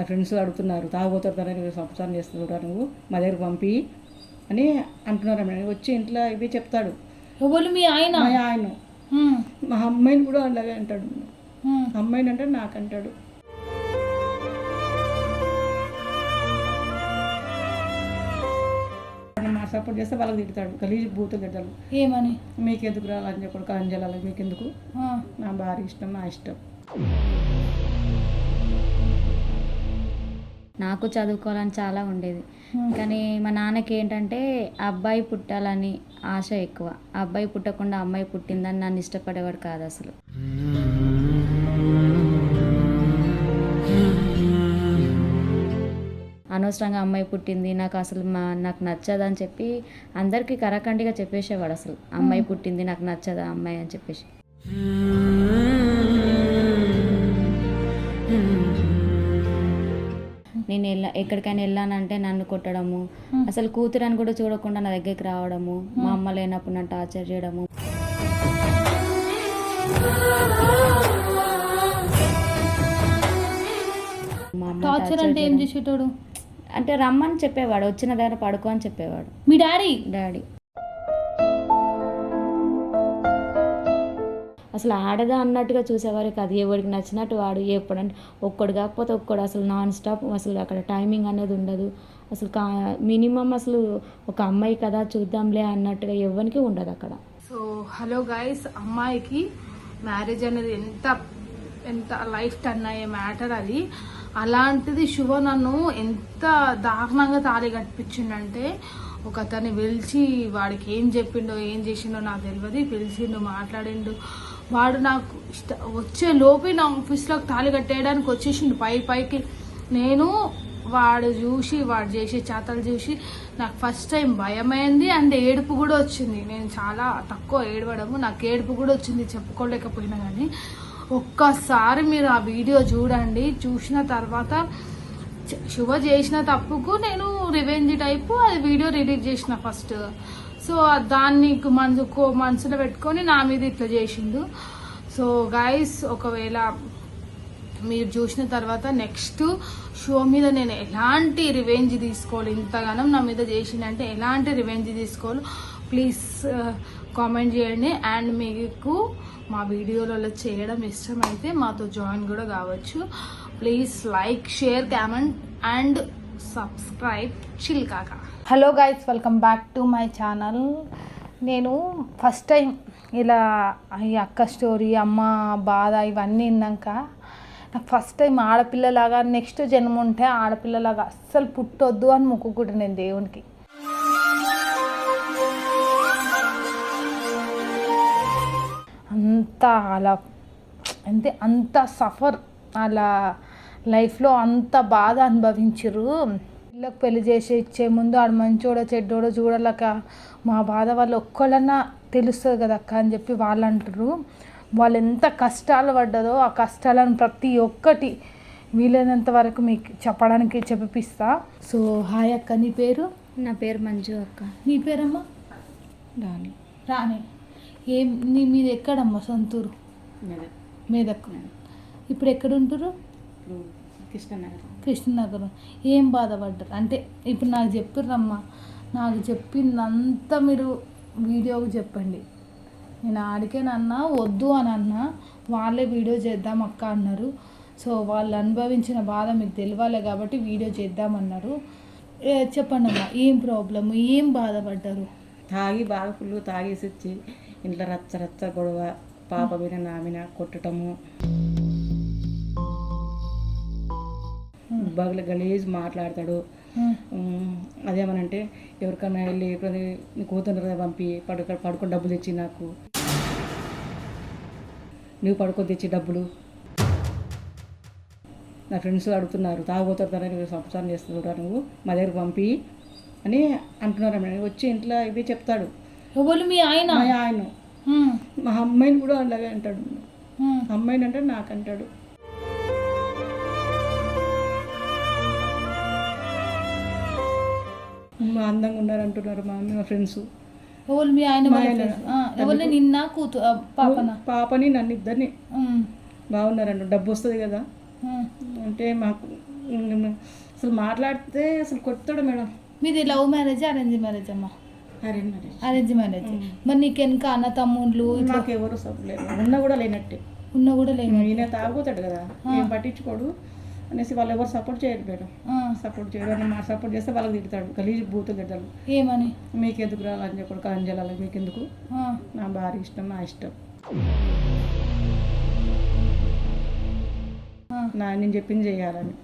నా ఫ్రెండ్స్ అడుగుతున్నారు తాగుబోతారు సంసారం చేస్తున్నారు నువ్వు మా దగ్గర పంపి అని అంటున్నారు. వచ్చి ఇంట్లో ఇవే చెప్తాడు. ఎవరు మీ ఆయన? మా ఆయన. మా అమ్మాయిని కూడా అలాగే అంటాడు. అమ్మాయిని అంటే నాకంటాడు. మా సపోర్ట్ చేస్తే వాళ్ళకి తిడతాడు గలీజ్ బూతులు తిడతాడు. ఏమని? మీకెందుకు రాలని చెప్పడు అంజలాలి మీకెందుకు. నా భార్య ఇష్టం నా ఇష్టం. నాకు చదువుకోవాలని చాలా ఉండేది. కానీ మా నాన్నకి ఏంటంటే అబ్బాయి పుట్టాలని ఆశ ఎక్కువ. అబ్బాయి పుట్టకుండా అమ్మాయి పుట్టిందని నన్ను ఇష్టపడేవాడు కాదు అసలు. అనవసరంగా అమ్మాయి పుట్టింది నాకు అసలు మా నాకు నచ్చదని చెప్పి అందరికీ కరాఖండిగా చెప్పేసేవాడు అసలు. అమ్మాయి పుట్టింది నాకు నచ్చదా అమ్మాయి? అని చెప్పేసి. నేను వెళ్ళా ఎక్కడికైనా వెళ్ళానంటే నన్ను కొట్టడము. అసలు కూతురని కూడా చూడకుండా నా దగ్గరికి రావడము. మా అమ్మ లేనప్పుడు నన్ను టార్చర్ చేయడము. టార్చర్ అంటే ఏం. చేసేటోడు? అంటే రమ్మని చెప్పేవాడు వచ్చిన దగ్గర పడుకో అని చెప్పేవాడు. మీ డాడీ? డాడీ. అసలు ఆడదా అన్నట్టుగా చూసేవారు. కాదు ఎవరికి నచ్చినట్టు వాడు ఎప్పుడంటే ఒక్కడు కాకపోతే ఒక్కడు అసలు నాన్ స్టాప్. అసలు అక్కడ టైమింగ్ అనేది ఉండదు. అసలు కా మినిమం అసలు ఒక అమ్మాయి కదా చూద్దాంలే అన్నట్టుగా ఎవరికి ఉండదు అక్కడ. సో హలో గాయస్ అమ్మాయికి మ్యారేజ్ అనేది ఎంత ఎంత లైఫ్ టర్న్ అయ్యే మ్యాటర్ అది. అలాంటిది శివ నన్ను ఎంత దారుణంగా తాళి కట్టించిండంటే ఒక అతన్ని పిలిచి వాడికి ఏం చెప్పిండో ఏం చేసిండో నాకు తెలియదు పిలిచిండు మాట్లాడిండు. వాడు నాకు ఇష్ట వచ్చే లోపే నా ఆఫీస్లోకి తాళి కట్టేయడానికి వచ్చేసిండు. పై పైకి నేను వాడు చూసి వాడు చేసే చేతలు చూసి నాకు ఫస్ట్ టైం భయమైంది అండ్ ఏడుపు కూడా వచ్చింది. నేను చాలా తక్కువ ఏడవడము నాకు ఏడుపు కూడా వచ్చింది చెప్పుకోలేకపోయినా కానీ ఒక్కసారి మీరు ఆ వీడియో చూడండి. చూసిన తర్వాత శుభ చేసిన తప్పుకు నేను రివెంజ్ టైపు అది వీడియో రిలీజ్ చేసిన ఫస్ట్ సో దాన్ని మనసు మనసులో పెట్టుకొని నా మీద ఇట్లా చేసిండు. సో గైస్ ఒకవేళ మీరు చూసిన తర్వాత నెక్స్ట్ షో మీద నేను ఎలాంటి రివెంజ్ తీసుకోవాలి? ఇంతగానం నా మీద చేసిందంటే ఎలాంటి రివెంజ్ తీసుకోవాలి? ప్లీజ్ కామెంట్ uh, చేయండి. అండ్ మీకు మా వీడియోలలో చేయడం ఇష్టమైతే మాతో జాయిన్ కూడా కావచ్చు. Please like share comment and subscribe చిల్కాక hello guys welcome back to my channel. నేను ఫస్ట్ టైం ఇలా ఈ అక్క స్టోరీ అమ్మ బాధ ఇవన్నీ విన్నాక నాకు ఫస్ట్ టైం ఆడపిల్లలాగా నెక్స్ట్ జన్మ ఉంటే ఆడపిల్లలాగా అస్సలు పుట్టొద్దు అని మొక్కుకుంటు నేను దేవునికి. అంత అలా అంటే అంత సఫర్ అలా లైఫ్లో అంత బాధ అనుభవించరు పిల్లకు పెళ్ళి చేసి ఇచ్చే ముందు ఆడు మంచోడో చెడ్డోడో చూడలేక మా బాధ వాళ్ళు ఒక్కళ్ళన్నా తెలుస్తుంది కదా అక్క అని చెప్పి వాళ్ళు అంటారు వాళ్ళు ఎంత కష్టాలు పడ్డదో ఆ కష్టాలను ప్రతి ఒక్కటి వీలైనంత వరకు మీకు చెప్పడానికి చెప్పిస్తా సో హాయ్ అక్క నీ పేరు? నా పేరు మంజు అక్క. నీ పేరమ్మా? దాని రాణి. ఏం నీ మీది ఎక్కడమ్మా సొంతూరు? మీద మేదక్. ఇప్పుడు ఎక్కడ ఉంటారు కృష్ణనగర్. కృష్ణనగరం. ఏం బాధపడ్డారు? అంటే ఇప్పుడు నాకు చెప్పిర్రమ్మా. నాకు చెప్పిందంతా మీరు వీడియోకి చెప్పండి. నేను ఆడికేనన్నా వద్దు అని అన్నా వాళ్ళే వీడియో చేద్దాం అక్క అన్నారు. సో వాళ్ళు అనుభవించిన బాధ మీకు తెలియాలి కాబట్టి వీడియో చేద్దామన్నారు చెప్పండి అమ్మా ఏం ప్రాబ్లమ్? ఏం బాధపడ్డారు? తాగి బాగా ఫుల్ తాగేసి వచ్చి ఇంట్లో రచ్చ రచ్చ గొడవ పాప మీద నా మీద కొట్టటము బాగా గలీజ్ మాట్లాడతాడు. అదేమనంటే ఎవరికైనా వెళ్ళి ఎప్పుడైనా నీ కూతురు కదా పంపి పడుకో పడుకొని డబ్బులు తెచ్చి నాకు. నువ్వు పడుకొని తెచ్చి డబ్బులు. నా ఫ్రెండ్స్ అడుగుతున్నారు తాగుబోతారు సంసారం చేస్తున్నారు నువ్వు మా దగ్గర పంపి అని అంటున్నారు. వచ్చి ఇంట్లో ఇవే చెప్తాడు. ఎవరు మీ ఆయన? మా ఆయన. మా అమ్మాయిని కూడా అలాగే అంటాడు. అమ్మాయిని అంటే నాకంటాడు. మా అందంగా ఉన్నారు అంటున్నారు మా మా ఫ్రెండ్స్ ఎవరు మీ ఆయన మా ఎవరు నిన్న కూతు ఆ, పాపన? పాపని నన్ను ఇద్దరిని. ఉం. బాగున్నారంట డబ్బు వస్తుంది కదా. అంటే మాకు అసలు మాట్లాడితే అసలు కొడతాడు మేడం. మీది లవ్ మ్యారేజ్ అరేంజ్ మ్యారేజ్ అమ్మా? అరే మరి అరేంజ్ మ్యారేజ్. మరి నీకు వెనక అన్న తమ్ముళ్ళు ఇట్లా? ఎవరు సపోర్ట్ లేదు ఉన్నా కూడా లేనట్టే. ఉన్నా కూడా లేదు ఈయన తాగుతాడు కదా. ఏం పట్టించుకోడు. అనేసి వాళ్ళు ఎవరు సపోర్ట్ చేయరు మేడం. ఆ, సపోర్ట్ చేయరు. అని మా సపోర్ట్ చేస్తే వాళ్ళకి తిడతాడు. గలీజ్ బూతులు తిడతాడు. ఏమని? మీకు ఎందుకు రాలని చెప్పడు అంజలాలి మీకు ఎందుకు నా భార్య ఇష్టం నా ఇష్టం. నా నేను చెప్పింది చేయాలని.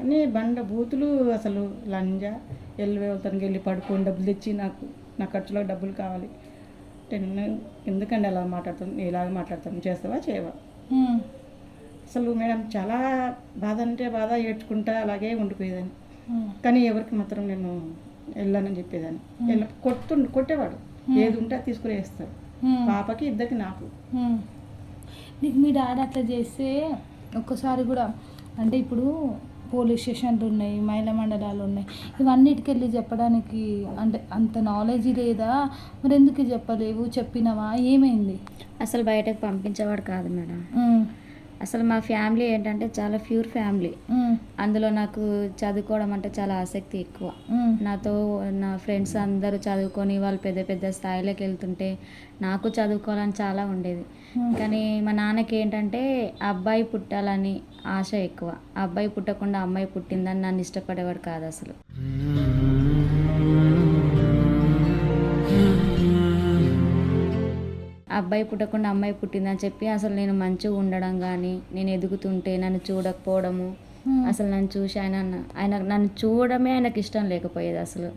అని బండ బూతులు అసలు లంజా ఎల్లు వెళ్తానికి వెళ్ళి పడుకొని డబ్బులు తెచ్చి నాకు నా ఖర్చులో డబ్బులు కావాలి. అంటే నేను ఎందుకండి అలా మాట్లాడుతాను ఇలాగ మాట్లాడతాను చేస్తావా చేయవా? అసలు మేడం చాలా బాధ అంటే బాధ ఏడ్చుకుంటా అలాగే ఉండిపోయేదాన్ని. కానీ ఎవరికి మాత్రం నేను వెళ్ళానని చెప్పేదాన్ని. వెళ్ళ కొట్టుండు కొట్టేవాడు. ఏది ఉంటే అది తీసుకుని వేస్తాడు. పాపకి ఇద్దరికి నాకు. నీకు మీ డాడీ అట్లా చేస్తే ఒక్కసారి కూడా అంటే ఇప్పుడు పోలీస్ స్టేషన్లు ఉన్నాయి మహిళా మండలాలు ఉన్నాయి ఇవన్నిటికి వెళ్ళి చెప్పడానికి అంటే అంత నాలెడ్జ్ లేదా? మరి ఎందుకు చెప్పలేవు? చెప్పినవా? ఏమైంది? అసలు బయటకు పంపించేవాడు కాదు మేడం. అసలు మా ఫ్యామిలీ ఏంటంటే చాలా ప్యూర్ ఫ్యామిలీ. అందులో నాకు చదువుకోవడం అంటే చాలా ఆసక్తి ఎక్కువ. నాతో నా ఫ్రెండ్స్ అందరూ చదువుకొని వాళ్ళు పెద్ద పెద్ద స్థాయిలోకి వెళ్తుంటే నాకు చదువుకోవాలని చాలా ఉండేది. కానీ మా నాన్నకి ఏంటంటే అబ్బాయి పుట్టాలని ఆశ ఎక్కువ. అబ్బాయి పుట్టకుండా అమ్మాయి పుట్టిందని నన్ను ఇష్టపడేవాడు కాదు అసలు. అబ్బాయి పుట్టకుండా అమ్మాయి పుట్టిందని చెప్పి అసలు నేను మంచిగా ఉండడం కానీ నేను ఎదుగుతుంటే నన్ను చూడకపోవడము. అసలు నన్ను చూసి ఆయన ఆయన నన్ను చూడడమే ఆయనకి ఇష్టం లేకపోయేది అసలు.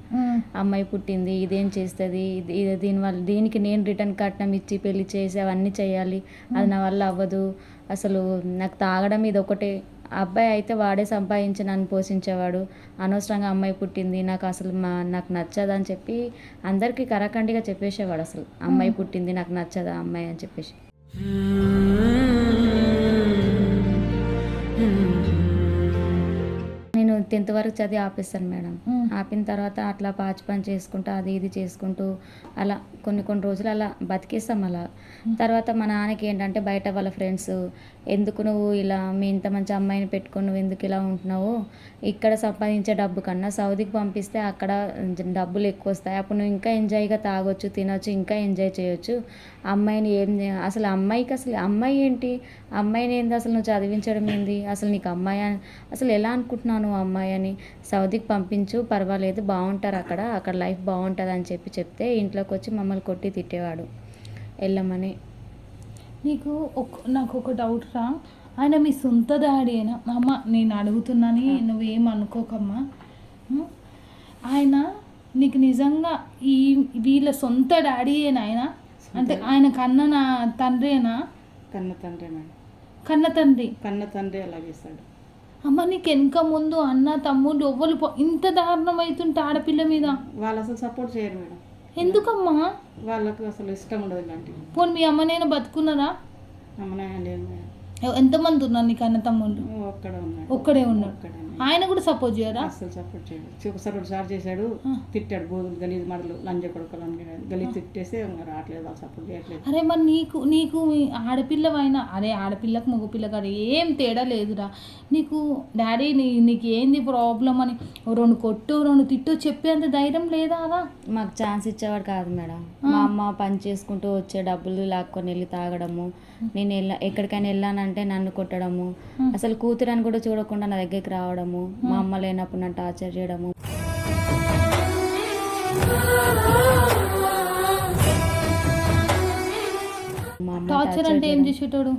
అమ్మాయి పుట్టింది ఇదేం చేస్తుంది ఇది దీనివల్ల దీనికి నేను రిటర్న్ కట్నం ఇచ్చి పెళ్ళి చేసి అవన్నీ చేయాలి. అది నా వల్ల అవ్వదు. అసలు నాకు తాగడం ఇది ఒకటే. అబ్బాయి అయితే వాడే సంపాదించి నన్ను పోషించేవాడు. అనవసరంగా అమ్మాయి పుట్టింది. నాకు అసలు మా నాకు నచ్చదు అని చెప్పి అందరికీ కరాఖండిగా చెప్పేసేవాడు అసలు. అమ్మాయి పుట్టింది నాకు నచ్చదా అమ్మాయి అని చెప్పేసి. టెన్త్ వరకు చదివి ఆపేస్తాను మేడం. ఆపిన తర్వాత అట్లా పాచి పని చేసుకుంటూ అది ఇది చేసుకుంటూ అలా కొన్ని కొన్ని రోజులు అలా బతికేస్తాం అలా. తర్వాత మా నాన్నకి ఏంటంటే బయట వాళ్ళ ఫ్రెండ్స్ ఎందుకు నువ్వు ఇలా మీ ఇంత మంచి అమ్మాయిని పెట్టుకొని నువ్వు ఎందుకు ఇలా ఉంటున్నావు? ఇక్కడ సంపాదించే డబ్బు కన్నా సౌదీకి పంపిస్తే అక్కడ డబ్బులు ఎక్కువ వస్తాయి. అప్పుడు నువ్వు ఇంకా ఎంజాయ్గా తాగొచ్చు తినొచ్చు ఇంకా ఎంజాయ్ చేయొచ్చు. అమ్మాయిని ఏం అసలు అమ్మాయికి అసలు అమ్మాయి ఏంటి? అమ్మాయిని ఏంది అసలు నువ్వు చదివించడం ఏంది? అసలు నీకు అమ్మాయి? అని అసలు ఎలా అనుకుంటున్నావు నువ్వు అమ్మాయి? అని సౌదీకి పంపించు పర్వాలేదు బాగుంటారు అక్కడ అక్కడ లైఫ్ బాగుంటుంది అని చెప్పి చెప్తే ఇంట్లోకి వచ్చి మమ్మల్ని కొట్టి తిట్టేవాడు వెళ్ళమని నీకు ఒక నాకు ఒక డౌట్ రా. ఆయన మీ సొంత డాడీనా అమ్మ నేను అడుగుతున్నాని నువ్వేం అనుకోకమ్మా? ఆయన నీకు నిజంగా ఈ వీళ్ళ సొంత డాడీయేనా ఆయన? అంటే ఆయన కన్న నా తండ్రేనా కన్న తండ్రి కన్న తండ్రి. కన్న తండ్రి అలా చేస్తాడు. అమ్మ నీకు వెనక ముందు అన్న తమ్ముడు ఎవ్వరు ఇంత దారుణం అవుతుంటే ఆడపిల్ల మీద? వాళ్ళు అసలు సపోర్ట్ చేయరు మేడం. ఎందుకమ్మా? వాళ్ళకు అసలు ఇష్టం ఉండదు ఇలాంటివి. పోనీ మీ అమ్మ నేను బతుకున్నారా? అమ్మనాయ లేదు మేడం. ఎంతమంది ఉన్నారు నీకు అన్న తమ్ముళ్ళు? ఒక్కడ ఉన్నాడు. ఒక్కడే ఉన్నాడు. ఒక్కడే ఆయన కూడా సపోర్ట్ చేయరా? అసలు సపోర్ట్ చేయడు. ఒకసారి ఒకసారి చేశాడు తిట్టాడు బోధులు గలీజ్ మాటలు లంజ కొడుకులు అని గలీజ్ తిట్టేస్తే రావట్లేదు వాళ్ళు సపోర్ట్ చేయట్లేదు. అరే మరి నీకు నీకు మీ ఆడపిల్లవైనా అరే ఆడపిల్లకు మగపిల్ల కాదు ఏం తేడా లేదురా. నీకు డాడీ నీ నీకు ఏంది ప్రాబ్లం అని రెండు కొట్టు రెండు తిట్టు చెప్పేంత ధైర్యం లేదా రా మాకు ఛాన్స్ ఇచ్చేవాడు కాదు మేడం. మా అమ్మ పని చేసుకుంటూ వచ్చే డబ్బులు లాక్కొని వెళ్ళి తాగడము నేను వెళ్ళ ఎక్కడికైనా వెళ్ళానంటే నన్ను కొట్టడము. అసలు కూతురని కూడా చూడకుండా నా దగ్గరికి రావడము. మా అమ్మ లేనప్పుడు నన్ను టార్చర్ చేయడము. టార్చర్ అంటే ఏం చేసేటోడు?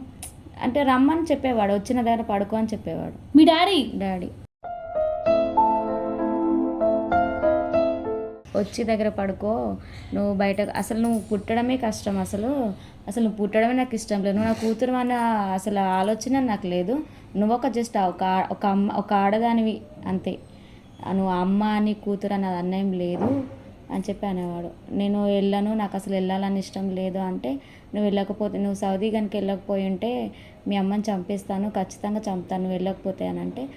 అంటే రమ్మని చెప్పేవాడు వచ్చిన దగ్గర పడుకో అని చెప్పేవాడు. మీ డాడీ? డాడీ. వచ్చి దగ్గర పడుకో నువ్వు బయట అసలు నువ్వు పుట్టడమే కష్టం అసలు. అసలు నువ్వు పుట్టడమే నాకు ఇష్టం లేదు. నువ్వు నా కూతురు అన్న అసలు ఆలోచన నాకు లేదు. నువ్వు ఒక జస్ట్ ఒక ఆ- ఒక అమ్మ ఒక ఆడదానివి అంతే. నువ్వు అమ్మ అని కూతురు అన్నది అన్యాయం లేదు అని చెప్పి అనేవాడు. నేను వెళ్ళను నాకు అసలు వెళ్ళాలని ఇష్టం లేదు అంటే నువ్వు వెళ్ళకపోతే నువ్వు సౌదీ కనుక వెళ్ళకపోయి ఉంటే మీ అమ్మని చంపేస్తాను ఖచ్చితంగా చంపుతాను నువ్వు వెళ్ళకపోతే అని అంటే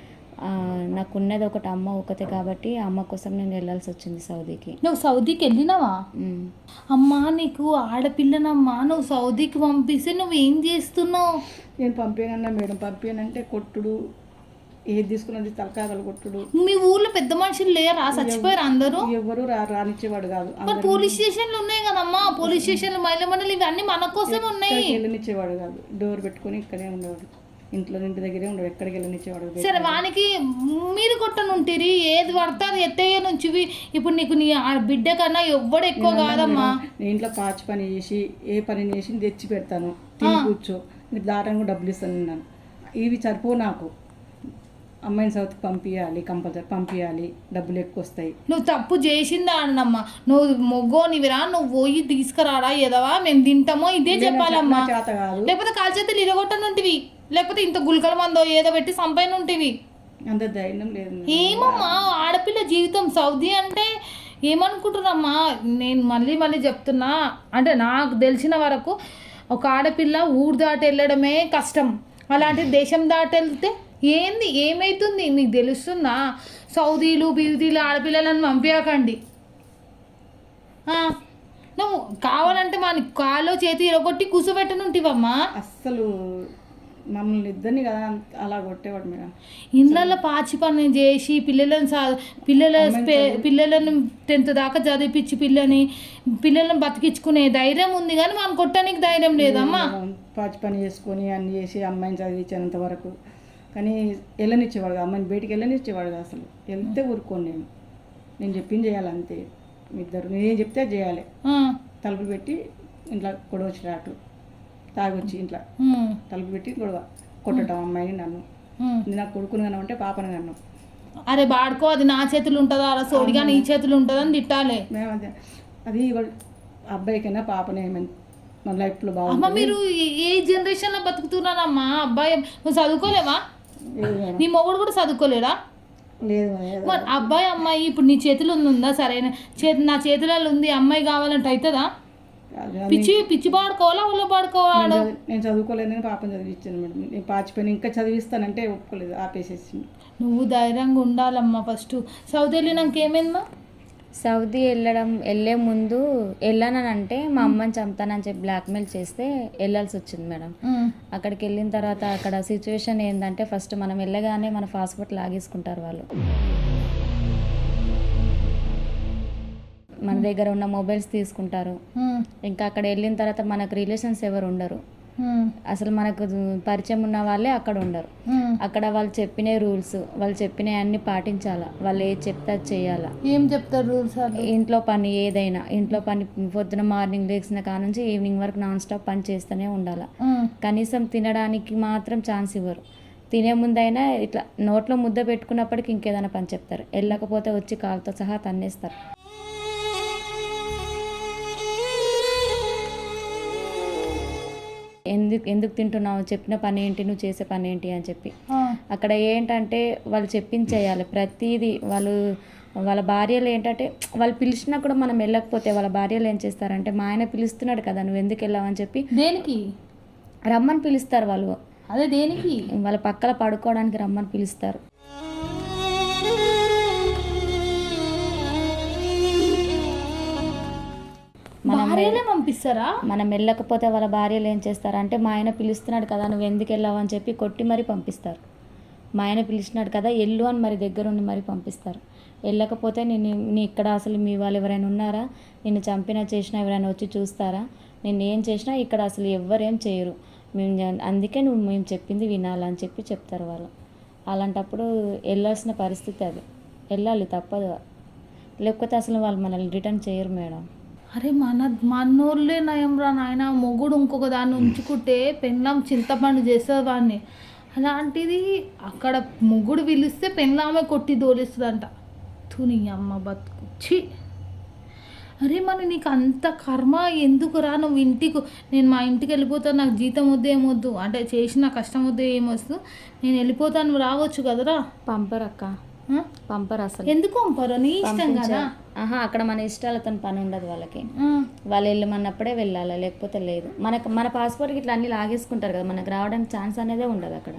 నాకున్నది ఒకటి అమ్మ ఒకతే కాబట్టి ఆ అమ్మ కోసం నేను వెళ్ళాల్సి వచ్చింది సౌదీకి. నువ్వు సౌదీకి వెళ్ళినావా. అమ్మా నీకు ఆడపిల్లనమ్మా నువ్వు సౌదీకి పంపిస్తే నువ్వు ఏం చేస్తున్నావు? నేను పంపానన్నా మేడం పంపానంటే కొట్టుడు ఏది తీసుకున్నది తలకాయలు కొట్టుడు. మీ ఊర్లో పెద్ద మనుషులు లేరా? చచ్చిపోయారు అందరూ? ఎవరు రా రానిచ్చేవాడు కాదు. మరి పోలీస్ స్టేషన్లు ఉన్నాయి కదమ్మా. పోలీస్ స్టేషన్లు మహిళా మండలి ఇవన్నీ మన కోసమే ఉన్నాయి. వెళ్ళనిచ్చేవాడు కాదు. డోర్ పెట్టుకొని ఇక్కడే ఉండేవాడు. ఇంట్లో ఇంటి దగ్గరే ఉండేవాడు ఎక్కడికి వెళ్ళనిచ్చేవాడు. సరే వానికి మీరు కొట్టనుంటిరి ఏది పడితే అది ఎత్తయ్య నుంచి ఇప్పుడు నీకు నీ ఆ బిడ్డ కన్నా ఎవ్వడు ఎక్కువ కాదమ్మా. నేను ఇంట్లో పాచి పని చేసి ఏ పని చేసి తెచ్చి పెడతాను తిని కూర్చో నీకు దారంగా డబ్బులు ఇస్తాను నేను ఇవి సరిపో నాకు. అమ్మాయిని సౌత్కి పంపించాలి కంపల్సరీ పంపించాలి డబ్బులు ఎక్కువ వస్తాయి. నువ్వు తప్పు చేసిందా అన్నమ్మా నువ్వు మొగ్గోనివిరా నువ్వు పోయి తీసుకురాడా ఎదవా మేము తింటామో ఇదే చెప్పాలమ్మా. లేకపోతే కాల్చేతులు ఇరగొట్టనుంటివి. లేకపోతే ఇంత గుల్కల మందో ఏదో పెట్టి సంపైనుంటివి. అంత ధైర్యం లేదు ఏమమ్మా ఆడపిల్ల జీవితం సౌదీ అంటే ఏమనుకుంటున్నామ్మా నేను మళ్ళీ మళ్ళీ చెప్తున్నా అంటే నాకు తెలిసిన వరకు ఒక ఆడపిల్ల ఊరు దాటి వెళ్ళడమే కష్టం. అలాంటి దేశం దాటి వెళ్తే ఏంది ఏమైతుంది? మీకు తెలుస్తుందా? సౌదీలు బీదీలు ఆడపిల్లలను పంపించకండి నువ్వు కావాలంటే మన కాలో చేతి ఇరగొట్టి కూర్చోబెట్టనుంటివమ్మా. అస్సలు మమ్మల్ని ఇద్దరిని కదా అలా కొట్టేవాడు మేడం. ఇళ్ళల్లో పాచి పని చేసి పిల్లలను సా పిల్లల పిల్లలను టెన్త్ దాకా చదివిపించి పిల్లని పిల్లలను బతికించుకునే ధైర్యం ఉంది కానీ మనం కొట్టడానికి ధైర్యం లేదమ్మా పాచి పని చేసుకొని అన్ని చేసి అమ్మాయిని చదివించేంత వరకు. కానీ వెళ్ళనిచ్చేవాడు. అమ్మాయిని బయటికి వెళ్ళనిచ్చేవాడు కాదు అసలు. వెళ్తే ఊరుకోను నేను. నేను చెప్పింది చేయాలి అంతే. మీ ఇద్దరు నేనేం చెప్తే చేయాలి. తలుపులు పెట్టి ఇంట్లో గొడవ వచ్చినట్టు తాగొచ్చి ఇంట్లో. తలుపు పెట్టి గొడవ. కొట్టడం అమ్మాయిని నన్ను. నాకు కొడుకుని కన్నా ఉంటే పాపను కన్ను అరే బాడుకో అది నా చేతులు ఉంటుందా? అలా సోడిగా నీ చేతులు ఉంటుందని తిట్టాలి. మేము అది. అది అబ్బాయికైనా పాపనే మన లైఫ్లో అమ్మ బాగుంటుంది మీరు ఏ- జనరేషన్లో బతుకుతున్నారమ్మా? అబ్బాయి నువ్వు చదువుకోలేవా. నీ మొగుడు కూడా చదువుకోలేడా? లేదు. మరి అబ్బాయి అమ్మాయి ఇప్పుడు నీ చేతిలో ఉందా? సరైన. చేతి నా చేతులలో ఉంది అమ్మాయి కావాలంటే అవుతుందా? పిచ్చి పిచ్చి పాడుకోవాలా ఊళ్ళో పాడుకోవాలా? నేను చదివి- నేను చదువుకోలేదని పాపం చదివించాను మేడం. నేను పాచిపోయిన ఇంకా చదివిస్తానంటే ఒప్పుకోలేదు ఆపేసేసి నువ్వు ధైర్యంగా ఉండాలమ్మా ఫస్ట్. సౌత్ వెళ్ళినాక ఏమైందా సౌదీ వెళ్ళడం వెళ్ళే ముందు వెళ్ళానంటే మా అమ్మని చంపుతానని చెప్పి బ్లాక్మెయిల్ చేస్తే వెళ్ళాల్సి వచ్చింది మేడం. అక్కడికి వెళ్ళిన తర్వాత అక్కడ సిచ్యువేషన్ ఏంటంటే ఫస్ట్ మనం వెళ్ళగానే మన పాస్పోర్ట్ లాగేసుకుంటారు వాళ్ళు. దగ్గర ఉన్న మొబైల్స్ తీసుకుంటారు. ఇంకా అక్కడ వెళ్ళిన తర్వాత మనకు రిలేషన్స్ ఎవరు ఉండరు. అసలు మనకు పరిచయం ఉన్న వాళ్ళే అక్కడ ఉండరు. అక్కడ వాళ్ళు చెప్పిన రూల్స్ వాళ్ళు చెప్పిన అన్ని పాటించాలా. వాళ్ళు ఏది చెప్తే అది చేయాలా. ఏం చెప్తారు రూల్స్ ఇంట్లో పని ఏదైనా ఇంట్లో పని పొద్దున మార్నింగ్ లేచిన కాడ నుంచి ఈవినింగ్ వరకు నాన్ స్టాప్ పని చేస్తూనే ఉండాలి. కనీసం తినడానికి మాత్రం ఛాన్స్ ఇవ్వరు. తినే ముందైనా ఇట్లా నోట్లో ముద్ద పెట్టుకున్నప్పటికి ఇంకేదైనా పని చెప్తారు. వెళ్ళకపోతే వచ్చి కాలుతో సహా తన్నేస్తారు. ఎందుకు ఎందుకు తింటున్నావు? చెప్పిన పని ఏంటి? నువ్వు చేసే పని ఏంటి? అని చెప్పి. అక్కడ ఏంటంటే వాళ్ళు చెప్పింది చేయాలి. ప్రతిదీ వాళ్ళు వాళ్ళ భార్యలు ఏంటంటే వాళ్ళు పిలిచినా కూడా మనం వెళ్ళకపోతే వాళ్ళ భార్యలు ఏం చేస్తారంటే మా ఆయన పిలుస్తున్నాడు కదా నువ్వు ఎందుకు వెళ్ళావని చెప్పి దేనికి? రమ్మని పిలుస్తారు వాళ్ళు. అదే దేనికి? వాళ్ళ పక్కల పడుకోవడానికి రమ్మని పిలుస్తారు. భార్యలే పంపిస్తారా? మనం వెళ్ళకపోతే వాళ్ళ భార్యలు ఏం చేస్తారంటే మా ఆయన పిలుస్తున్నాడు కదా నువ్వు ఎందుకు వెళ్ళావు? అని చెప్పి కొట్టి మరీ పంపిస్తారు. మా ఆయన పిలిచినాడు కదా ఎల్లు అని మరి దగ్గర ఉండి మరి పంపిస్తారు. వెళ్ళకపోతే నేను నీ ఇక్కడ అసలు మీ వాళ్ళు ఎవరైనా ఉన్నారా? నిన్ను చంపినా చేసినా ఎవరైనా వచ్చి చూస్తారా? నేను ఏం చేసినా ఇక్కడ అసలు ఎవ్వరేం చేయరు. మేము అందుకే నువ్వు మేము చెప్పింది వినాలని చెప్పి చెప్తారు వాళ్ళు. అలాంటప్పుడు వెళ్ళాల్సిన పరిస్థితి అది. వెళ్ళాలి తప్పదు. లేకపోతే అసలు వాళ్ళు మనల్ని రిటర్న్ చేయరు మేడం. అరే మన మనోళ్ళే నయం రా నాయన. మొగుడు ఇంకొక దాన్ని ఉంచుకుంటే పెళ్ళాం చింతపండు చేస్తుంది వాడిని అలాంటిది అక్కడ మొగుడు పిలిస్తే పెళ్ళామే కొట్టి దోలిస్తుందంట. తుని అమ్మ బతుకు. ఛీ! అరే మరి నీకు అంత కర్మ ఎందుకురా? నువ్వు ఇంటికి నేను మా ఇంటికి వెళ్ళిపోతాను నాకు జీతం వద్దు ఏమొద్దు. అంటే చేసిన కష్టం వద్దు ఏమొస్తు. నేను వెళ్ళిపోతాను నువ్వు రావచ్చు కదరా. పంపరక్క? పంపరు అసలు. ఎందుకు పంపరు? నీ ఇష్టం కదా. ఆహా అక్కడ మన ఇష్టాలతో పని ఉండదు వాళ్ళకి. వాళ్ళు వెళ్ళమన్నప్పుడే వెళ్ళాలి? లేకపోతే లేదు. మనకు మన పాస్పోర్ట్కి ఇట్లా అన్ని లాగేసుకుంటారు కదా. మనకు రావడానికి ఛాన్స్ అనేదే ఉండదు అక్కడ.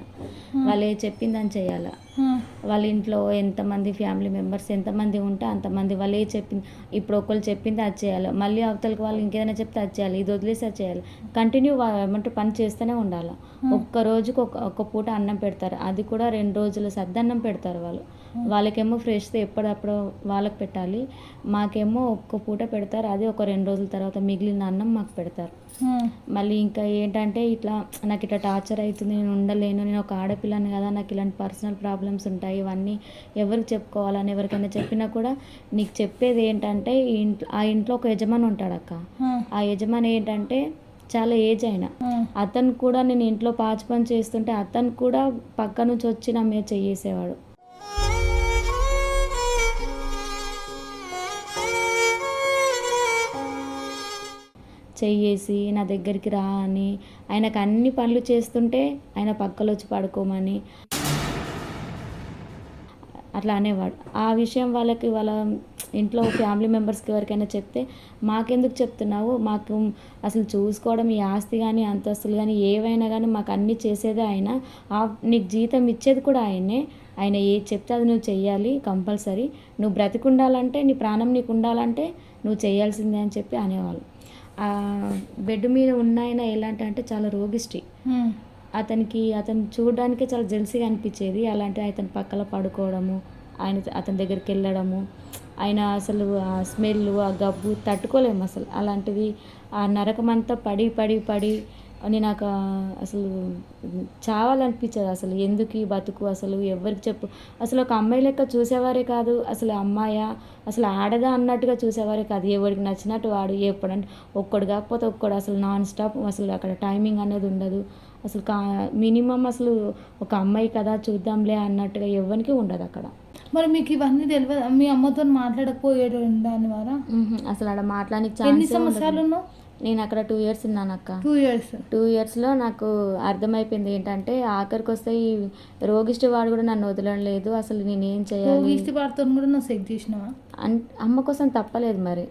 వాళ్ళు చెప్పిందని చేయాలి? ఆ, వాళ్ళ ఇంట్లో ఎంతమంది ఫ్యామిలీ మెంబర్స్ ఎంతమంది ఉంటే అంతమంది వాళ్ళు ఏ చెప్పింది? ఇప్పుడు ఒకళ్ళు చెప్పింది అది చేయాలి? మళ్ళీ అవతలకి వాళ్ళు ఇంకేదైనా చెప్తే అది చేయాలి? ఇది వదిలేసి అది చేయాలి? కంటిన్యూ ఏమంటే పని చేస్తూనే ఉండాలి? ఒక్క రోజుకి ఒక ఒక్క పూట అన్నం పెడతారు. అది కూడా రెండు రోజులు సద్దన్నం పెడతారు వాళ్ళు. వాళ్ళకేమో ఫ్రెష్ ఎప్పుడప్పుడు వాళ్ళకి పెట్టాలి. మాకేమో ఒక్క పూట పెడతారు. అది ఒక రెండు రోజుల తర్వాత మిగిలిన అన్నం మాకు పెడతారు. మళ్ళీ ఇంకా ఏంటంటే ఇట్లా నాకు ఇట్లా టార్చర్ అవుతుంది నేను ఉండలేను నేను ఒక ఆడపిల్లని కదా నాకు ఇలాంటి పర్సనల్ ప్రాబ్లమ్స్ ఉంటాయి ఇవన్నీ ఎవరికి చెప్పుకోవాలని ఎవరికైనా చెప్పినా కూడా నీకు చెప్పేది ఏంటంటే ఇంట్లో ఆ ఇంట్లో ఒక యజమాని ఉంటాడు అక్క. ఆ, యజమాని ఏంటంటే చాలా ఏజ్ అయిన. అతను కూడా నేను ఇంట్లో పాచి పని చేస్తుంటే అతను కూడా పక్క నుంచి వచ్చి నా మీద చెయ్యేసేవాడు చెయ్యేసి నా దగ్గరికి రా అని ఆయనకు అన్ని పనులు చేస్తుంటే ఆయన పక్కలో వచ్చి పడుకోమని అట్లా అనేవాడు. ఆ విషయం వాళ్ళకి వాళ్ళ ఇంట్లో ఫ్యామిలీ మెంబర్స్కి ఎవరికైనా చెప్తే మాకెందుకు చెప్తున్నావు? మాకు అసలు చూసుకోవడం ఈ ఆస్తి కానీ అంతస్తులు కానీ ఏవైనా కానీ మాకు అన్నీ చేసేదే ఆయన. ఆ నీకు జీతం ఇచ్చేది కూడా ఆయనే. ఆయన ఏ చెప్తే అది నువ్వు చెయ్యాలి కంపల్సరీ. నువ్వు బ్రతికుండాలంటే నీ ప్రాణం నీకు ఉండాలంటే నువ్వు చేయాల్సిందే అని చెప్పి అనేవాళ్ళు. ఆ బెడ్ మీద ఉన్న ఆయన ఎలాంటి అంటే చాలా రోగిష్టి. అతనికి అతను చూడడానికే చాలా జెల్సీగా అనిపించేది. అలాంటి అతని పక్కల పడుకోవడము ఆయన అతని దగ్గరికి వెళ్ళడము ఆయన అసలు ఆ స్మెల్ ఆ గబ్బు తట్టుకోలేము అసలు అలాంటిది ఆ నరకం అంతా పడి పడి పడి అని నాకు అసలు చావాలనిపించేది. అసలు ఎందుకు ఈ బతుకు? అసలు ఎవరికి చెప్పు? అసలు ఒక అమ్మాయి లెక్క చూసేవారే కాదు. అసలు అమ్మాయా? అసలు ఆడదా అన్నట్టుగా చూసేవారే కాదు. ఎవరికి నచ్చినట్టు వాడు ఎప్పుడంటే ఒక్కడు కాకపోతే ఒక్కడు. అసలు నాన్ స్టాప్ అసలు అక్కడ టైమింగ్ అనేది ఉండదు. అసలు కా మినిమం అసలు ఒక అమ్మాయి కదా చూద్దాంలే అన్నట్టుగా ఎవరికి ఉండదు అక్కడ. మరి మీకు ఇవన్నీ తెలియదు మీ అమ్మతో మాట్లాడకపోయాడు దాని ద్వారా. అసలు ఆడ మాట్లాడానికి ఎన్ని సంవత్సరాలు ఉన్నావు నేను అక్కడ టూ ఇయర్స్ ఉన్నాను అక్క. టూ ఇయర్స్ టూ ఇయర్స్లో నాకు అర్థమైపోయింది ఏంటంటే ఆఖరికి వస్తే ఈ రోగిష్టి వాడు కూడా నన్ను వదలలేదు అసలు నేనేం చేయాలి? వాడితో కూడా నువ్వు సెక్ చేసినావా? అమ్మ కోసం తప్పలేదు మరి.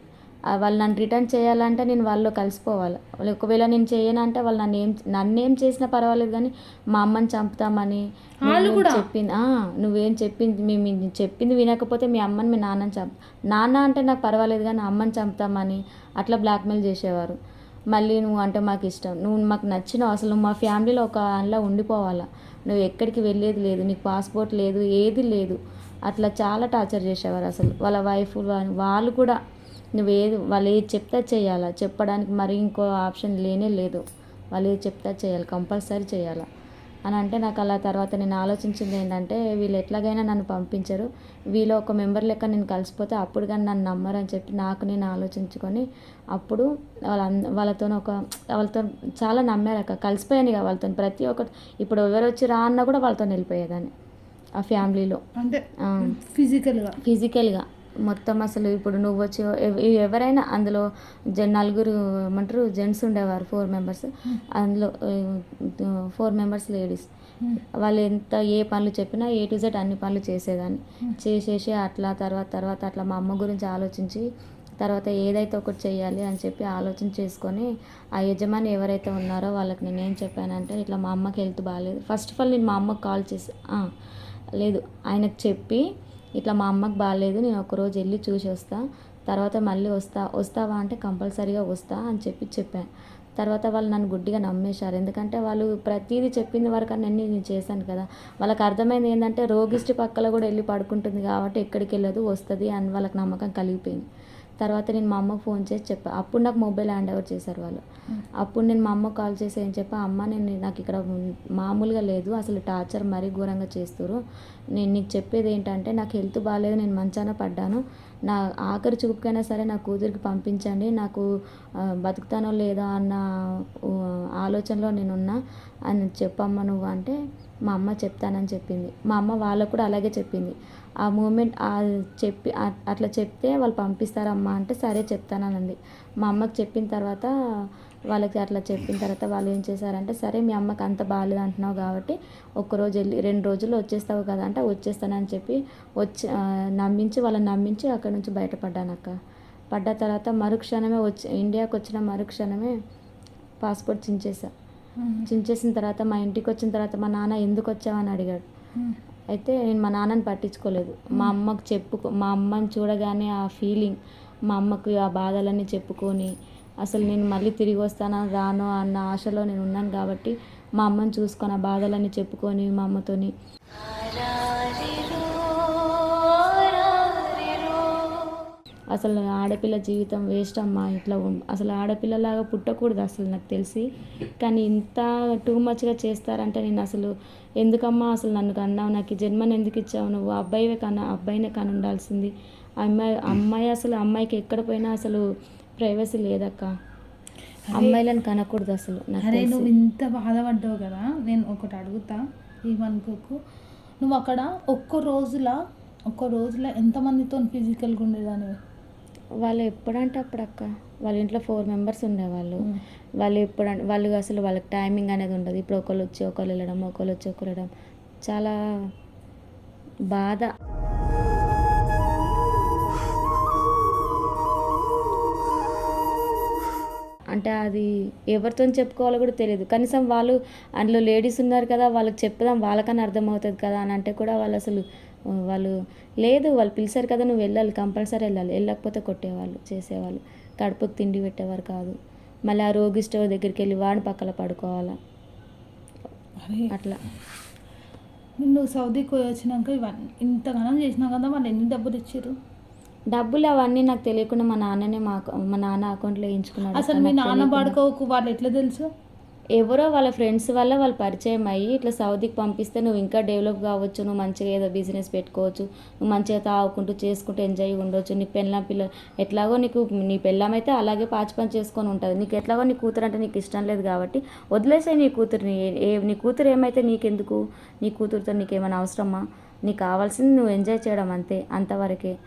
వాళ్ళు నన్ను రిటర్న్ చేయాలంటే నేను వాళ్ళు కలిసిపోవాలి. ఒకవేళ నేను చేయనంటే వాళ్ళు నన్ను ఏం నన్ను ఏం చేసినా పర్వాలేదు కానీ మా అమ్మని చంపుతామని వాళ్ళు కూడా? చెప్పింది. నువ్వేం చెప్పింది మీ మీ చెప్పింది వినకపోతే మీ అమ్మని మీ నాన్నని చంపు నాన్న అంటే నాకు పర్వాలేదు కానీ అమ్మని చంపుతామని అట్లా బ్లాక్మెయిల్ చేసేవారు. మళ్ళీ నువ్వు అంటే మాకు ఇష్టం. నువ్వు మాకు నచ్చినావు అసలు మా ఫ్యామిలీలో ఒక అందులో ఉండిపోవాలా. నువ్వు ఎక్కడికి వెళ్ళేది లేదు నీకు పాస్పోర్ట్ లేదు ఏది లేదు. అట్లా చాలా టార్చర్ చేసేవారు అసలు. వాళ్ళ వైఫ్ వాళ్ళు కూడా నువ్వు ఏది వాళ్ళు ఏది చెప్తే చేయాలా? చెప్పడానికి మరి ఇంకో ఆప్షన్ లేనే లేదు. వాళ్ళు ఏది చెప్తే చేయాలి కంపల్సరీ చేయాలా? అని అంటే నాకు అలా తర్వాత నేను ఆలోచించింది ఏంటంటే వీళ్ళు ఎట్లాగైనా నన్ను పంపించరు. వీళ్ళు ఒక మెంబర్ లెక్క నేను కలిసిపోతే అప్పుడు కానీ నన్ను నమ్మరని చెప్పి నాకు నేను ఆలోచించుకొని అప్పుడు వాళ్ళ వాళ్ళతో ఒక వాళ్ళతో చాలా నమ్మారు అక్క. కలిసిపోయాను ఇక వాళ్ళతో. ప్రతి ఒక్కటి ఇప్పుడు ఎవరు వచ్చి రా అన్నా కూడా వాళ్ళతో వెళ్ళిపోయేదాన్ని. ఆ ఫ్యామిలీలో. అంటే. ఫిజికల్గా. ఫిజికల్గా. మొత్తం అసలు ఇప్పుడు నువ్వు వచ్చి ఎవరైనా అందులో నలుగురు ఏమంటారు జెంట్స్ ఉండేవారు ఫోర్ మెంబర్స్. అందులో ఫోర్ మెంబర్స్ లేడీస్. వాళ్ళు ఎంత ఏ పనులు చెప్పినా ఏ టు జెడ్ అన్ని పనులు చేసేదాన్ని. చేసేసి అట్లా తర్వాత తర్వాత అట్లా మా అమ్మ గురించి ఆలోచించి తర్వాత ఏదైతే ఒకటి చేయాలి అని చెప్పి ఆలోచన చేసుకొని ఆ యజమాని ఎవరైతే ఉన్నారో వాళ్ళకి నేను ఏం చెప్పానంటే ఇట్లా మా అమ్మకి హెల్త్ బాగాలేదు ఫస్ట్ ఆఫ్ ఆల్ నేను మా అమ్మకి కాల్ చేసి లేదు ఆయనకు చెప్పి ఇట్లా మా అమ్మకి బాగాలేదు నేను ఒకరోజు వెళ్ళి చూసి వస్తా. తర్వాత మళ్ళీ వస్తా. వస్తావా అంటే కంపల్సరీగా వస్తా అని చెప్పి చెప్పాను తర్వాత వాళ్ళు నన్ను గుడ్డిగా నమ్మేశారు. ఎందుకంటే వాళ్ళు ప్రతిదీ చెప్పింది వరకు అన్నీ నేను చేశాను కదా. వాళ్ళకి అర్థమైంది ఏంటంటే రోగిష్టి పక్కల కూడా వెళ్ళి పడుకుంటుంది కాబట్టి ఎక్కడికి వెళ్ళదు వస్తుంది అని వాళ్ళకి నమ్మకం కలిగిపోయింది. తర్వాత నేను మా అమ్మకు ఫోన్ చేసి చెప్పా. అప్పుడు నాకు మొబైల్ హ్యాండ్ ఓవర్ చేశారు వాళ్ళు. అప్పుడు నేను మా అమ్మకు కాల్ చేసి ఏం చెప్పా అమ్మ నేను నాకు ఇక్కడ మామూలుగా లేదు. అసలు టార్చర్ మరీ ఘోరంగా చేస్తారు నేను నీకు చెప్పేది ఏంటంటే నాకు హెల్త్ బాగాలేదు నేను మంచాన పడ్డాను. నా ఆఖరి చూపుకైనా సరే నా కూతురికి పంపించండి. నాకు బతుకుతానో లేదో అన్న ఆలోచనలో నేనున్నా. అని చెప్పమ్మ నువ్వు అంటే మా అమ్మ చెప్తానని చెప్పింది. మా అమ్మ వాళ్ళకు కూడా అలాగే చెప్పింది. ఆ మూమెంట్ చెప్పి అట్లా చెప్తే వాళ్ళు పంపిస్తారమ్మా అంటే సరే చెప్తానని అంది మా అమ్మకి చెప్పిన తర్వాత వాళ్ళకి అట్లా చెప్పిన తర్వాత వాళ్ళు ఏం చేశారంటే సరే మీ అమ్మకి అంత బాగాలేదు అంటున్నావు కాబట్టి ఒక్కరోజు వెళ్ళి రెండు రోజుల్లో వచ్చేస్తావు కదా అంటే వచ్చేస్తానని చెప్పి వచ్చి నమ్మించి వాళ్ళని నమ్మించి అక్కడ నుంచి బయటపడ్డానక్క. పడ్డ తర్వాత మరుక్షణమే వచ్చి ఇండియాకి వచ్చిన మరుక్షణమే పాస్పోర్ట్ చించేసా చించేసిన తర్వాత మా ఇంటికి వచ్చిన తర్వాత మా నాన్న ఎందుకు వచ్చావని అడిగాడు. అయితే నేను మా నాన్నని పట్టించుకోలేదు. మా అమ్మకు చెప్పుకో మా అమ్మని చూడగానే ఆ ఫీలింగ్ మా అమ్మకు ఆ బాధలన్నీ చెప్పుకొని అసలు నేను మళ్ళీ తిరిగి వస్తానా రాను అన్న ఆశలో నేను ఉన్నాను కాబట్టి మా అమ్మని చూసుకొని ఆ బాధలన్నీ చెప్పుకొని మా అమ్మతోని అసలు ఆడపిల్ల జీవితం వేస్ట్ అమ్మా ఇట్లా అసలు ఆడపిల్లలాగా పుట్టకూడదు అసలు నాకు తెలిసి. కానీ ఇంత టూ మచ్గా చేస్తారంటే నేను అసలు ఎందుకమ్మా అసలు నన్ను కన్నావు నాకు జన్మను ఎందుకు ఇచ్చావు నువ్వు అబ్బాయివే కన్నా అబ్బాయినే కని ఉండాల్సింది అమ్మాయి అమ్మాయి అసలు అమ్మాయికి ఎక్కడ పోయినా అసలు ప్రైవసీ లేదక్క. అమ్మాయిలను కనకూడదు అసలు అరే. నువ్వు ఇంత బాధపడ్డావు కదా నేను ఒకటి అడుగుతా ఏమనుకోకు. నువ్వు అక్కడ ఒక్క రోజుల ఒక్క రోజుల ఎంతమందితో ఫిజికల్గా ఉండేదానివి? వాళ్ళు ఎప్పుడంటే అప్పుడు అక్క వాళ్ళ ఇంట్లో ఫోర్ మెంబర్స్ ఉండేవాళ్ళు. వాళ్ళు ఎప్పుడు వాళ్ళు అసలు వాళ్ళకి టైమింగ్ అనేది ఉండదు. ఇప్పుడు ఒకళ్ళు వచ్చి ఒకళ్ళు వెళ్ళడం ఒకళ్ళు వచ్చి ఒకళ్ళు వెళ్ళడం. చాలా బాధ. అంటే అది ఎవరితో చెప్పుకోవాలో కూడా తెలియదు. కనీసం వాళ్ళు అందులో లేడీస్ ఉన్నారు కదా వాళ్ళకి చెప్పుదాం వాళ్ళకన్నా అర్థమవుతుంది కదా అని అంటే కూడా వాళ్ళు అసలు వాళ్ళు లేదు వాళ్ళు పిలిచారు కదా నువ్వు వెళ్ళాలి కంపల్సరీ వెళ్ళాలి. వెళ్ళకపోతే కొట్టేవాళ్ళు చేసేవాళ్ళు. కడుపుకి తిండి పెట్టేవారు కాదు. మళ్ళీ ఆ రోగి స్టోర్ దగ్గరికి వెళ్ళి వాడిని పక్కన పడుకోవాలా? అట్లా. నిన్ను సౌదీకి పోయి వచ్చినాక ఇవన్నీ ఇంతగానం చేసినా కదా వాళ్ళు ఎన్ని డబ్బులు ఇచ్చారు డబ్బులు అవన్నీ నాకు తెలియకుండా మా నాన్ననే మా మా నాన్న అకౌంట్లో వేయించుకున్నాడు. అసలు మీ నాన్న. పడుకోకు వాళ్ళు ఎట్లా తెలుసు? ఎవరో వాళ్ళ ఫ్రెండ్స్ వల్ల వాళ్ళు పరిచయం అయ్యి ఇట్లా సౌదీకి పంపిస్తే నువ్వు ఇంకా డెవలప్ కావచ్చు నువ్వు మంచిగా ఏదో బిజినెస్ పెట్టుకోవచ్చు నువ్వు మంచిగా తాగుకుంటూ చేసుకుంటూ ఎంజాయ్ ఉండొచ్చు. నీ పెళ్ళం పిల్ల ఎట్లాగో నీకు నీ పెళ్ళం అయితే అలాగే పాచి పని చేసుకొని ఉంటుంది. నీకు ఎట్లాగో నీ కూతురు అంటే నీకు ఇష్టం లేదు కాబట్టి వదిలేసే నీ కూతురిని. ఏ- ఏ నీ కూతురు ఏమైతే నీకెందుకు? నీ కూతురుతో నీకేమైనా అవసరమా? నీకు కావాల్సింది నువ్వు ఎంజాయ్ చేయడం అంతే అంతవరకే.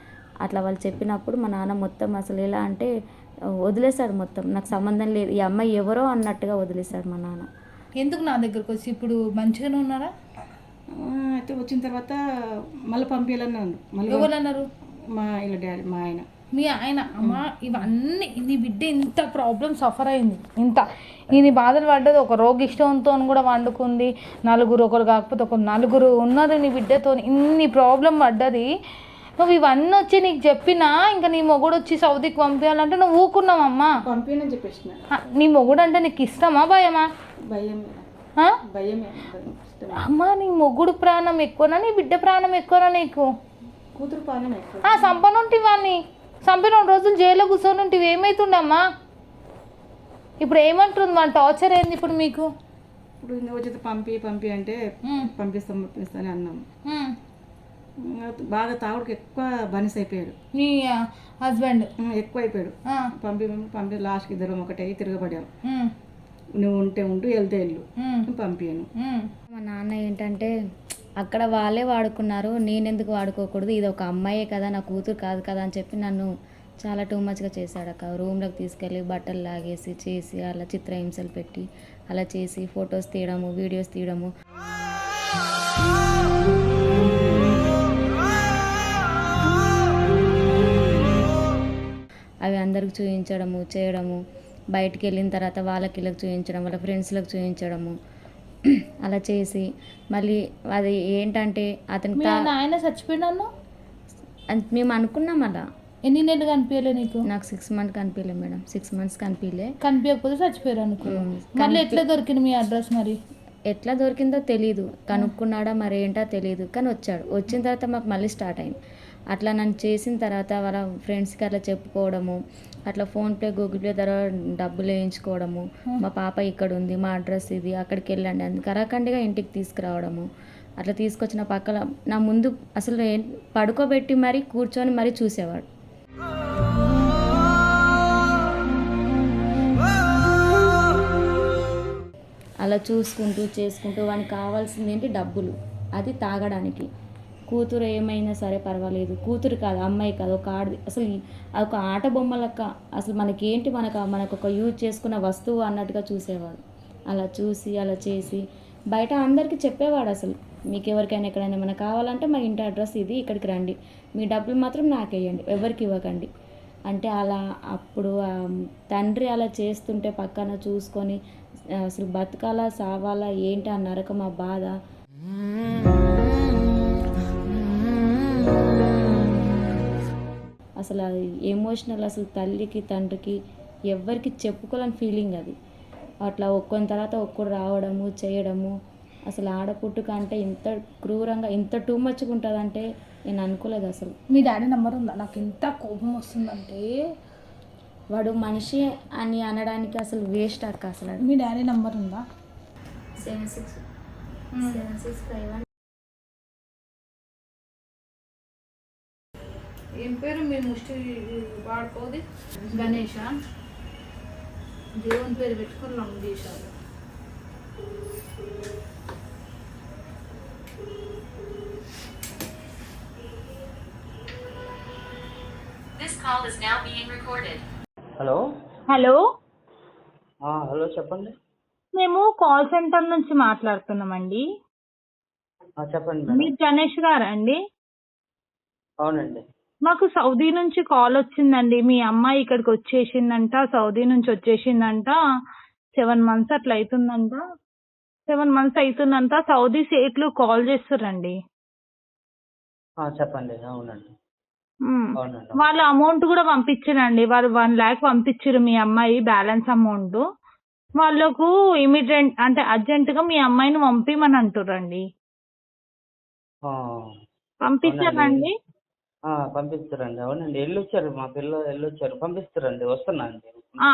అట్లా వాళ్ళు చెప్పినప్పుడు మా నాన్న మొత్తం అసలు ఎలా అంటే వదిలేశాడు మొత్తం. నాకు సంబంధం లేదు. ఈ అమ్మాయి ఎవరో అన్నట్టుగా వదిలేశాడు మా నాన్న. ఎందుకు నా దగ్గరకు వచ్చి? ఇప్పుడు మంచిగానే ఉన్నారా? ఆ, అయితే వచ్చిన తర్వాత మళ్ళీ పంపించాలని అన్నాడు మళ్ళీ ఎవరు అన్నారు మా ఇలా డాడీ మా ఆయన. మీ ఆయన? అమ్మ ఇవన్నీ నీ బిడ్డ ఇంత ప్రాబ్లం సఫర్ అయింది. ఇంత. ఈయన బాధలు పడ్డది. ఒక రోగిష్టంతో కూడా వండుకుంది. నలుగురు ఒకరు కాకపోతే ఒక నలుగురు ఉన్నారు నీ బిడ్డతో ఇన్ని ప్రాబ్లం పడ్డది. నువ్వు ఇవన్నీ వచ్చి నీకు చెప్పినా ఇంకా నీ మొగుడు వచ్చి సౌదీకి పంపించాలంటే నువ్వు ఊకున్నావమ్మా పంపించని చెప్పేసిన. నీ మొగుడు అంటే నీకు ఇష్టమా భయమా? భయం? భయమే. అమ్మా నీ మొగుడు ప్రాణం ఎక్కువనా? నీ బిడ్డ ప్రాణం ఎక్కువనా నీకు? కూతురు పాలన ఎక్కువ. ఆ సంపనుంటి వాడిని చంపి రెండు రోజులు జైల్లో కూర్చొని ఉంటే ఏమవుతుండమ్మా ఇప్పుడు ఏమంటుంది మన టార్చర్ ఏంది ఇప్పుడు మీకు? ఇప్పుడు పంపి పంపి అంటే పంపిస్తాం పంపిస్తాను అన్నాం. బాగా తాగుడికి ఎక్కువ బనిస్ అయిపోయాడు. మీ హస్బెండ్ ఎక్కువ అయిపోయాడు పంపి పంపి లాస్ట్కి ఇద్దరం ఒకటే తిరగబడాం నువ్వు ఉంటే ఉంటూ వెళ్తే వెళ్ళు. పంపించాను మా నాన్న ఏంటంటే అక్కడ వాళ్ళే వాడుకున్నారు నేనెందుకు వాడుకోకూడదు ఇది ఒక అమ్మాయే కదా నా కూతురు కాదు కదా అని చెప్పి నన్ను చాలా టూ మచ్గా చేశాడు అక్క రూమ్లోకి తీసుకెళ్ళి బట్టలు లాగేసి చేసి అలా చిత్రహింసలు పెట్టి అలా చేసి ఫొటోస్ తీయడము వీడియోస్ తీయడము. అవి అందరికి చూపించడము చేయడము. బయటికి వెళ్ళిన తర్వాత వాళ్ళకి వీళ్ళకి చూపించడం వాళ్ళ ఫ్రెండ్స్లకు చూపించడము అలా చేసి మళ్ళీ అది ఏంటంటే అతని మీ ఆయన చచ్చిపోయినాను మేము అనుకున్నాం అలా. ఎన్ని నెలలు కనిపించలే నీకు? నాకు సిక్స్ మంత్ కనిపించలే మేడం. సిక్స్ మంత్స్ కనిపించలే కనిపించకపోతే చచ్చిపోయారు అనుకో. మళ్ళీ ఎట్లా దొరికింది మీ అడ్రస్ మరి? ఎట్లా దొరికిందో తెలియదు కనుక్కున్నాడా మరి ఏంటో తెలియదు కానీ వచ్చాడు. వచ్చిన తర్వాత మాకు మళ్ళీ స్టార్ట్ అయింది. అట్లా నన్ను చేసిన తర్వాత వాళ్ళ ఫ్రెండ్స్కి అట్లా చెప్పుకోవడము అట్లా ఫోన్పే గూగుల్ పే ద్వారా డబ్బులు వేయించుకోవడము. మా పాప ఇక్కడ ఉంది మా అడ్రస్ ఇది అక్కడికి వెళ్ళండి అని కరాఖండిగా ఇంటికి తీసుకురావడము. అట్లా తీసుకొచ్చిన పక్కన నా ముందు అసలు పడుకోబెట్టి మరీ కూర్చొని మరీ చూసేవాడు. అలా చూసుకుంటూ చేసుకుంటూ వానికి కావాల్సింది ఏంటి? డబ్బులు. అది తాగడానికి. కూతురు ఏమైనా సరే పర్వాలేదు. కూతురు కాదు అమ్మాయి కాదు ఒక ఆడది. అసలు ఒక ఆట బొమ్మలక్క అసలు మనకేంటి మనకు మనకు ఒక యూజ్ చేసుకున్న వస్తువు అన్నట్టుగా చూసేవాడు. అలా చూసి అలా చేసి బయట అందరికీ చెప్పేవాడు అసలు. మీకు ఎవరికైనా ఎక్కడైనా ఏమైనా కావాలంటే మా ఇంటి అడ్రస్ ఇది ఇక్కడికి రండి. మీ డబ్బులు మాత్రం నాకేయండి ఎవరికి ఇవ్వకండి. అంటే అలా అప్పుడు తండ్రి అలా చేస్తుంటే పక్కన చూసుకొని అసలు బతకాలా సావాలా ఏంటి ఆ నరకం ఆ బాధ? అసలు అది ఎమోషనల్ అసలు తల్లికి తండ్రికి ఎవ్వరికి చెప్పుకోలేని ఫీలింగ్ అది. అట్లా ఒక్కొని తర్వాత ఒక్కడు రావడము చేయడము. అసలు ఆడపుట్టుక అంటే ఇంత క్రూరంగా ఇంత టూ మచ్గా ఉంటుందంటే నేను అనుకోలేదు అసలు. మీ డాడీ నెంబర్ ఉందా? నాకు ఎంత కోపం వస్తుందంటే వాడు మనిషి అని అనడానికి అసలు వేస్ట్ అక్క అసలు మీ డాడీ నెంబర్ ఉందా? Seven six seven six five one ఏం పేరు? మీ ముష్టి వాడుకోది? గణేష దేవుని పేరు పెట్టుకుని లొంగ చేశారు This call is now being recorded. Hello? Hello? ఆ, హలో చెప్పండి. మేము కాల్ సెంటర్ నుంచి మాట్లాడుతున్నామండి. ఆ, చెప్పండి మీరు గణేష్ గారా అండి? అవునండి. మాకు సౌదీ నుంచి కాల్ వచ్చిందండి. మీ అమ్మాయి ఇక్కడికి వచ్చేసిందంట సౌదీ నుంచి వచ్చేసిందంట. సెవెన్ మంత్స్ అట్లా అవుతుందంట సెవెన్ మంత్స్ అవుతుందంట సౌదీ సేట్లు కాల్ చేస్తారండి. చెప్పండి. అవునండి. వాళ్ళ అమౌంట్ కూడా పంపించారండి. వాళ్ళు వన్ ల్యాక్ పంపించారు మీ అమ్మాయి బ్యాలెన్స్ అమౌంట్. వాళ్ళకు ఇమీడియట్ అంటే అర్జెంటుగా మీ అమ్మాయిని పంపిమని అంటుర్రండి. ఆ, పంపించారండి. పంపిస్తారండి. అవునండి. వెళ్ళొచ్చారు మా పిల్ల వెళ్ళొచ్చారు పంపిస్తారండి. వస్తున్నా అండి. ఆ,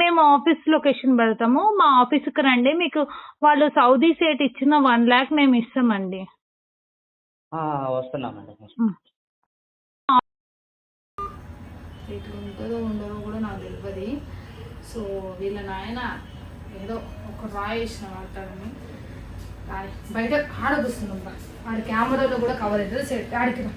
మేము ఆఫీస్ లొకేషన్ పెడతాము. మా ఆఫీస్కి రండి. మీకు వాళ్ళు సౌదీ సేట్ ఇచ్చిన వన్ ల్యాక్ మేము ఇస్తామండి. ఆ, వస్తున్నా మేడం. ఉమ్. ఇట్లా ఉంటుందో ఉండదో కూడా నాకు తెలియదు సో వీళ్ళ నాయన ఏదో ఒక రాయి వేసిన వాడతాడని రాయి బయట ఆడ కూర్చున్నాం ఆడ కెమెరాలో కూడా కవర్ అవుతుంది సెట్ ఆడికి రా.